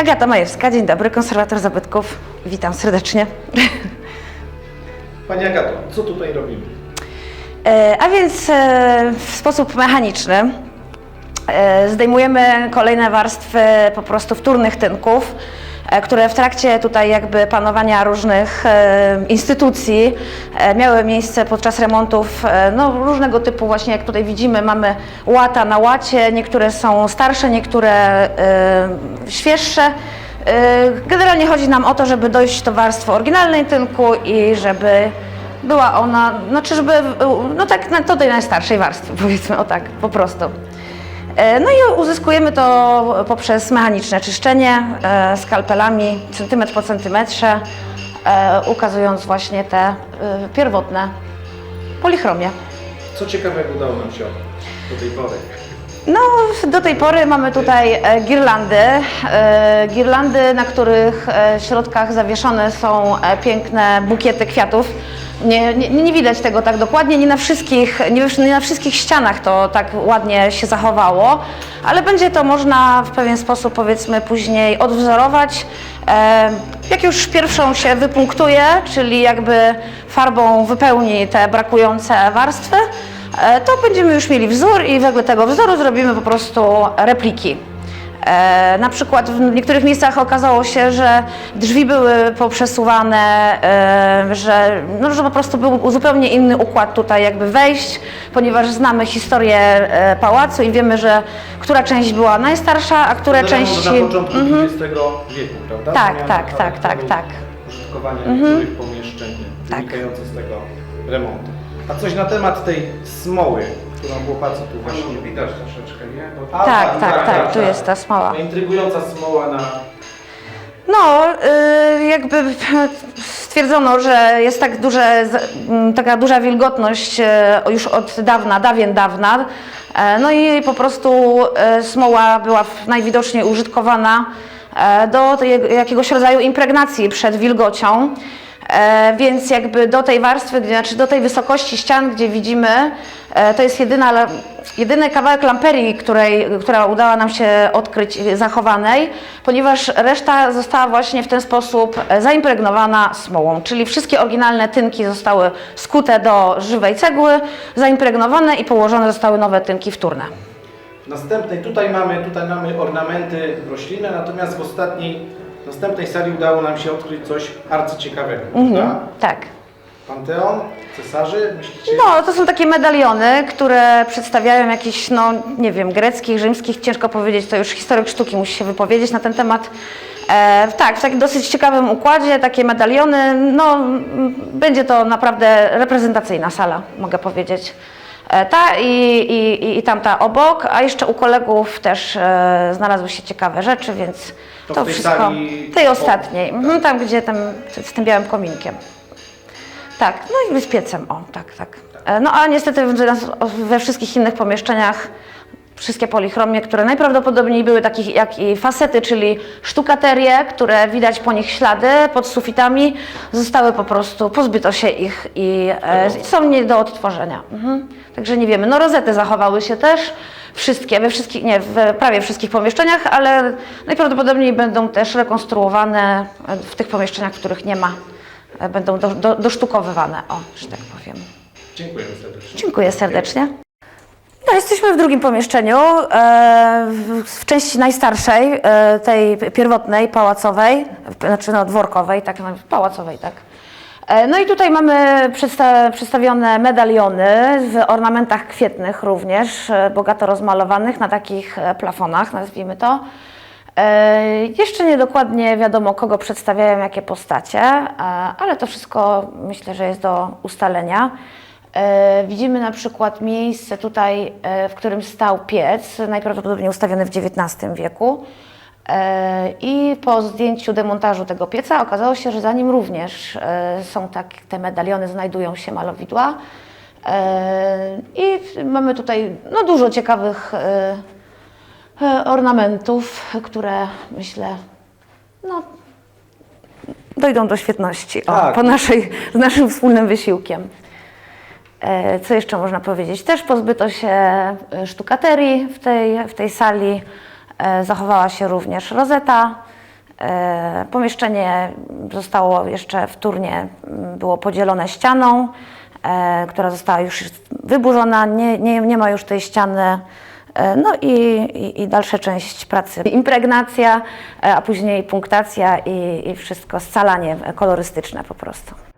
Agata Majewska, dzień dobry, konserwator zabytków. Witam serdecznie. Pani Agato, co tutaj robimy? E, A więc e, w sposób mechaniczny e, zdejmujemy kolejne warstwy po prostu wtórnych tynków, które w trakcie tutaj jakby panowania różnych e, instytucji e, miały miejsce podczas remontów e, no, różnego typu właśnie jak tutaj widzimy mamy łata na łacie, niektóre są starsze, niektóre e, świeższe. E, Generalnie chodzi nam o to, żeby dojść do warstwy oryginalnej tynku i żeby była ona, znaczy żeby, no tak, do tej najstarszej warstwy, powiedzmy o tak, po prostu. E, No i uzyskujemy to poprzez mechaniczne czyszczenie e, skalpelami, centymetr po centymetrze, e, ukazując właśnie te pierwotne polichromie. Co ciekawego udało nam się do tej pory? No, do tej pory mamy tutaj girlandy. Girlandy, na których środkach zawieszone są piękne bukiety kwiatów. Nie, nie, nie widać tego tak dokładnie, nie na, wszystkich, nie, nie na wszystkich ścianach to tak ładnie się zachowało, ale będzie to można w pewien sposób powiedzmy później odwzorować. E, jak już pierwszą się wypunktuje, czyli jakby farbą wypełni te brakujące warstwy, E, to będziemy już mieli wzór i wedle tego wzoru zrobimy po prostu repliki. E, na przykład w niektórych miejscach okazało się, że drzwi były poprzesuwane, e, że, no, że po prostu był zupełnie inny układ tutaj jakby wejść, ponieważ znamy historię e, pałacu i wiemy, że która część była najstarsza, a które części... Na początku XX wieku, prawda? Tak, Zmiany tak, tak, tak, charakteru tak. Użytkowania niektórych pomieszczeń Tak. wynikających z tego remontu. A coś na temat tej smoły, którą chłopacy tu właśnie widać troszeczkę, nie? Bo... A, Tak, tak, tak, tu jest ta smoła. No, Intrygująca smoła na... No, y, jakby stwierdzono, że jest tak duże, z- taka duża wilgotność e, już od dawna, dawien dawna. E, No i po prostu e, smoła była w- najwidoczniej użytkowana e, do tej- jakiegoś rodzaju impregnacji przed wilgocią. E, Więc jakby do tej warstwy, znaczy do tej wysokości ścian, gdzie widzimy, e, to jest jedyna, jedyny kawałek lamperii, której, która udała nam się odkryć zachowanej, ponieważ reszta została właśnie w ten sposób e, zaimpregnowana smołą, czyli wszystkie oryginalne tynki zostały skute do żywej cegły, zaimpregnowane i położone zostały nowe tynki wtórne. W następnej, tutaj mamy, tutaj mamy ornamenty roślinne, natomiast w ostatniej, w następnej sali udało nam się odkryć coś arcyciekawego, prawda? Tak. Panteon, cesarzy, myślicie? No, to są takie medaliony, które przedstawiają jakichś, no nie wiem, greckich, rzymskich, ciężko powiedzieć, to już historyk sztuki musi się wypowiedzieć na ten temat. E, tak, w takim dosyć ciekawym układzie, takie medaliony, no będzie to naprawdę reprezentacyjna sala, mogę powiedzieć. E, ta i, i, i- tamta obok, a jeszcze u kolegów też e, znalazły się ciekawe rzeczy, więc To to, w tej wszystko, sali tej ostatniej, tak. mhm, tam gdzie tam, z tym białym kominkiem. Tak, no i z piecem, o, tak, tak. E, No a niestety w- we wszystkich innych pomieszczeniach wszystkie polichromie, które najprawdopodobniej były takich jak i fasety, czyli sztukaterie, które widać po nich ślady pod sufitami, zostały po prostu, pozbyto się ich i e, są nie do odtworzenia. Mhm. Także nie wiemy. No rozety zachowały się też, wszystkie, we wszystkich, nie, w prawie wszystkich pomieszczeniach, ale najprawdopodobniej będą też rekonstruowane e, w tych pomieszczeniach, w których nie ma e, będą do, do, dosztukowywane, o, że tak powiem. Dziękuję serdecznie. Dziękuję serdecznie. No, jesteśmy w drugim pomieszczeniu, e, w, części najstarszej, e, tej pierwotnej, pałacowej, znaczy no, dworkowej, tak, no, pałacowej, tak. E, No i tutaj mamy przedsta- przedstawione medaliony w ornamentach kwietnych również, bogato rozmalowanych na takich plafonach, nazwijmy to. Jeszcze nie dokładnie wiadomo, kogo przedstawiają, jakie postacie, ale to wszystko myślę, że jest do ustalenia. E, Widzimy na przykład miejsce tutaj, e, w którym stał piec, najprawdopodobniej ustawiony w XIX wieku. E, I po zdjęciu demontażu tego pieca okazało się, że za nim również są tak, te medaliony, znajdują się malowidła. I mamy tutaj no, dużo ciekawych ornamentów, które myślę, no, dojdą do świetności o, Tak. po naszej, z naszym wspólnym wysiłkiem. E, Co jeszcze można powiedzieć? Też pozbyto się e, sztukaterii w tej, w tej sali. E, Zachowała się również rozeta. Pomieszczenie zostało jeszcze wtórnie było podzielone ścianą, która została już wyburzona, nie, nie, nie ma już tej ściany. No i, i, i dalsza część pracy. Impregnacja, a później punktacja i, i wszystko, scalanie kolorystyczne po prostu.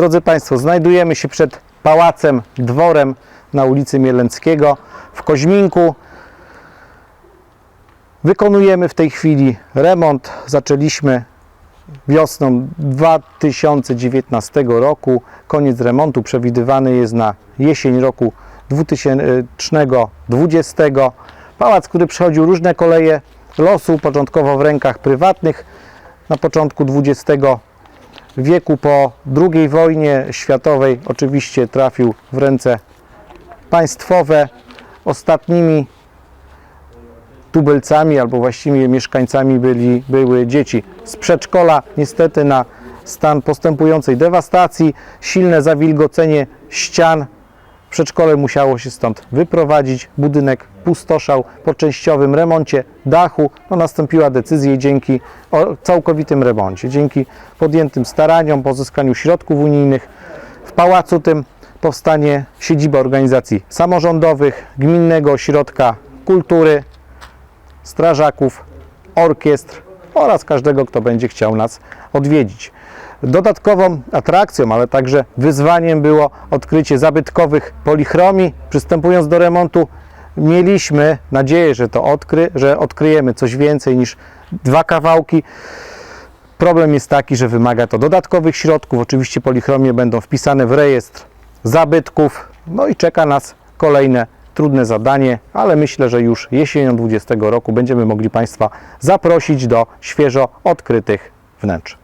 Drodzy Państwo, znajdujemy się przed pałacem, dworem na ulicy Mielęckiego w Koźminku. Wykonujemy w tej chwili remont. Zaczęliśmy wiosną 2019 roku. Koniec remontu przewidywany jest na jesień roku 2020. Pałac, który przechodził różne koleje losu, początkowo w rękach prywatnych. Na początku XX wieku po II wojnie światowej oczywiście trafił w ręce państwowe. Ostatnimi tubylcami albo właściwie mieszkańcami byli, były dzieci z przedszkola. Niestety na stan postępującej dewastacji, silne zawilgocenie ścian. Przedszkole musiało się stąd wyprowadzić. Budynek pustoszał po częściowym remoncie dachu. No, nastąpiła decyzja dzięki całkowitym remoncie, dzięki podjętym staraniom, pozyskaniu środków unijnych. W pałacu tym powstanie siedziba organizacji samorządowych, gminnego ośrodka kultury, strażaków, orkiestr oraz każdego, kto będzie chciał nas odwiedzić. Dodatkową atrakcją, ale także wyzwaniem było odkrycie zabytkowych polichromii. Przystępując do remontu, mieliśmy nadzieję, że to odkry, że odkryjemy coś więcej niż dwa kawałki. Problem jest taki, że wymaga to dodatkowych środków. Oczywiście polichromie będą wpisane w rejestr zabytków. No i czeka nas kolejne trudne zadanie, ale myślę, że już jesienią 20 roku będziemy mogli Państwa zaprosić do świeżo odkrytych wnętrz.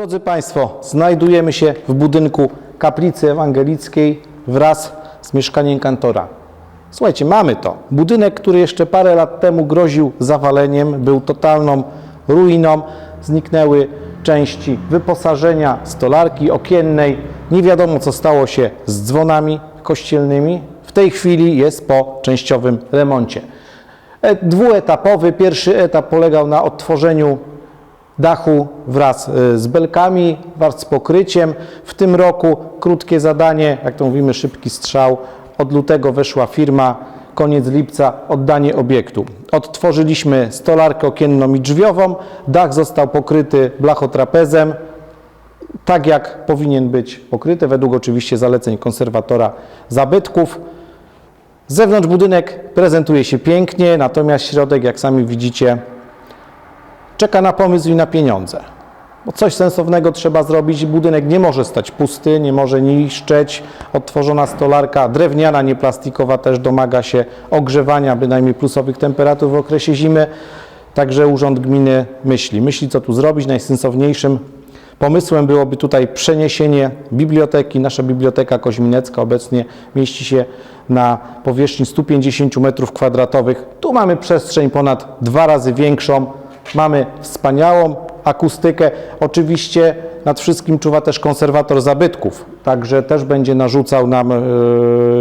Drodzy Państwo, znajdujemy się w budynku kaplicy ewangelickiej wraz z mieszkaniem kantora. Słuchajcie, mamy to. Budynek, który jeszcze parę lat temu groził zawaleniem, był totalną ruiną. Zniknęły części wyposażenia, stolarki okiennej. Nie wiadomo, co stało się z dzwonami kościelnymi. W tej chwili jest po częściowym remoncie. E, Dwuetapowy. Pierwszy etap polegał na odtworzeniu dachu wraz y, z belkami, wraz z pokryciem. W tym roku krótkie zadanie, jak to mówimy, szybki strzał. Od lutego weszła firma, koniec lipca oddanie obiektu. Odtworzyliśmy stolarkę okienną i drzwiową, dach został pokryty blachotrapezem, tak jak powinien być pokryty, według oczywiście zaleceń konserwatora zabytków. Z zewnątrz budynek prezentuje się pięknie, natomiast środek, jak sami widzicie, czeka na pomysł i na pieniądze. Bo coś sensownego trzeba zrobić. Budynek nie może stać pusty, nie może niszczeć. Odtworzona stolarka drewniana, nie plastikowa, też domaga się ogrzewania, bynajmniej plusowych temperatur w okresie zimy. Także Urząd Gminy myśli. Myśli, co tu zrobić. Najsensowniejszym pomysłem byłoby tutaj przeniesienie biblioteki. Nasza biblioteka koźminecka obecnie mieści się na powierzchni 150 m2. Tu mamy przestrzeń ponad dwa razy większą. Mamy wspaniałą akustykę. Oczywiście nad wszystkim czuwa też konserwator zabytków, także też będzie narzucał nam e,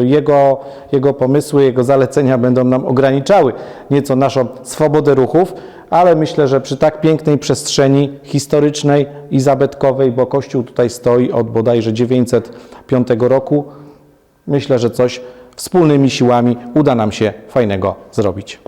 jego, jego pomysły, jego zalecenia będą nam ograniczały nieco naszą swobodę ruchów, ale myślę, że przy tak pięknej przestrzeni historycznej i zabytkowej, bo kościół tutaj stoi od bodajże 905 roku, myślę, że coś wspólnymi siłami uda nam się fajnego zrobić.